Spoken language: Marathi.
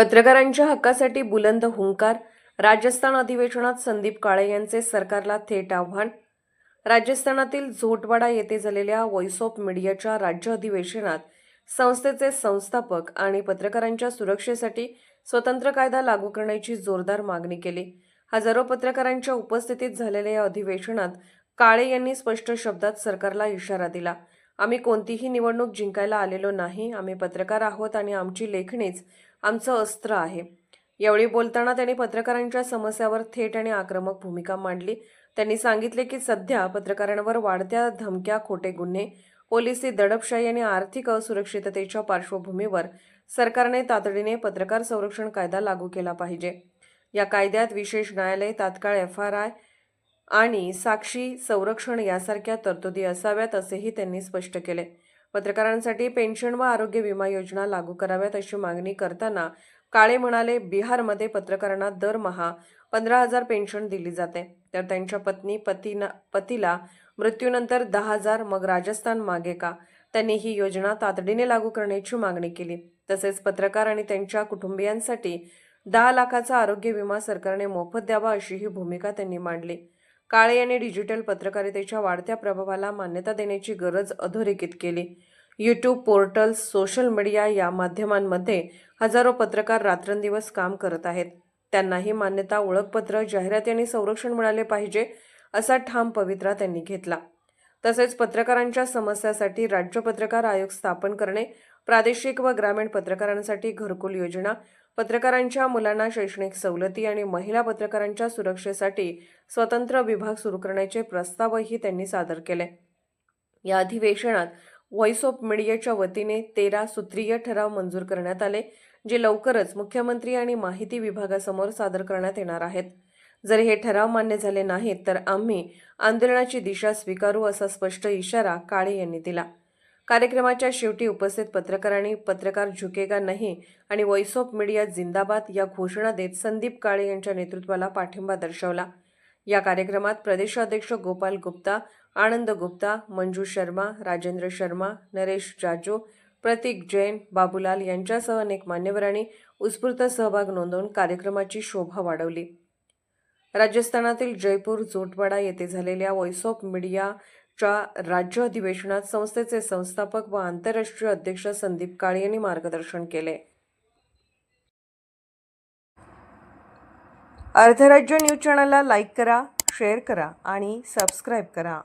पत्रकारांच्या हक्कासाठी बुलंद हुंकार राजस्थान अधिवेशनात संदीप काळे यांचे सरकारला थेट आव्हान राजस्थानातील झोटवाडा येथे झालेल्या व्हॉइस ऑफ मीडियाच्या राज्य अधिवेशनात संस्थेचे संस्थापक आणि पत्रकारांच्या सुरक्षेसाठी स्वतंत्र कायदा लागू करण्याची जोरदार मागणी केली. हजारो पत्रकारांच्या उपस्थितीत झालेल्या या अधिवेशनात काळे यांनी स्पष्ट शब्दात सरकारला इशारा दिला. आम्ही कोणतीही निवडणूक जिंकायला आलेलो नाही. आम्ही पत्रकार आहोत आणि आमची लेखणीच आमचं अस्त्र आहे. यावेळी बोलताना त्यांनी पत्रकारांच्या समस्यावर थेट आणि आक्रमक भूमिका मांडली. त्यांनी सांगितले की सध्या पत्रकारांवर वाढत्या धमक्या खोटे गुन्हे पोलिसी दडपशाही आणि आर्थिक असुरक्षिततेच्या पार्श्वभूमीवर सरकारने तातडीने पत्रकार संरक्षण कायदा लागू केला पाहिजे. या कायद्यात विशेष न्यायालय तात्काळ एफ आर आय आणि साक्षी संरक्षण यासारख्या तरतुदी असाव्यात असेही त्यांनी स्पष्ट केले. पत्रकारांसाठी पेन्शन व आरोग्य विमा योजना लागू कराव्यात अशी मागणी करताना काळे म्हणाले बिहारमध्ये पत्रकारांना दरमहा पंधरा हजार पेन्शन दिली जाते. तर त्यांच्या पत्नी पतीना पतीला मृत्यूनंतर दहा हजार मग राजस्थान मागे का? त्यांनी ही योजना तातडीने लागू करण्याची मागणी केली. तसेच पत्रकार आणि त्यांच्या कुटुंबियांसाठी दहा लाखाचा आरोग्य विमा सरकारने मोफत द्यावा अशीही भूमिका त्यांनी मांडली. काळे यांनी डिजिटल पत्रकारितेच्या वाढत्या प्रभावाला मान्यता देण्याची गरज अधोरेखित केली. यूट्यूब पोर्टल्स सोशल मीडिया या माध्यमांमध्ये हजारो पत्रकार रात्रंदिवस काम करत आहेत. त्यांनाही मान्यता ओळखपत्र जाहिराती आणि संरक्षण मिळाले पाहिजे असा ठाम पवित्रा त्यांनी घेतला. तसेच पत्रकारांच्या समस्यासाठी राज्य पत्रकार आयोग स्थापन करणे प्रादेशिक व ग्रामीण पत्रकारांसाठी घरकुल योजना पत्रकारांच्या मुलांना शैक्षणिक सवलती आणि महिला पत्रकारांच्या सुरक्षेसाठी स्वतंत्र विभाग सुरू करण्याचे प्रस्तावही त्यांनी सादर केले. या अधिवेशनात व्हॉइस ऑफ मीडियाच्या वतीने तेरा सूत्रीय ठराव मंजूर करण्यात आले जे लवकरच मुख्यमंत्री आणि माहिती विभागासमोर सादर करण्यात येणार आहेत. जर हे ठराव मान्य झाले नाहीत तर आम्ही आंदोलनाची दिशा स्वीकारू असा स्पष्ट इशारा काळे यांनी दिला. कार्यक्रमाच्या शेवटी उपस्थित पत्रकारांनी पत्रकार झुकेगा नाही आणि व्हॉइस ऑफ मीडिया जिंदाबाद या घोषणा देत संदीप काळे यांच्या नेतृत्वाला पाठिंबा दर्शवला. या कार्यक्रमात प्रदेशाध्यक्ष गोपाल गुप्ता आनंद गुप्ता मंजू शर्मा राजेंद्र शर्मा नरेश जाजू प्रतीक जैन बाबूलाल यांच्यासह अनेक मान्यवरांनी उत्स्फूर्त सहभाग नोंदवून कार्यक्रमाची शोभा वाढवली. राजस्थानातील जयपूर जोटवाडा येथे झालेल्या व्हॉइस ऑफ मीडियाच्या राज्य अधिवेशनात संस्थेचे संस्थापक व आंतरराष्ट्रीय अध्यक्ष संदीप काळे यांनी मार्गदर्शन केले. अर्धराज्य न्यूज चॅनलला लाईक करा शेअर करा आणि सबस्क्राईब करा.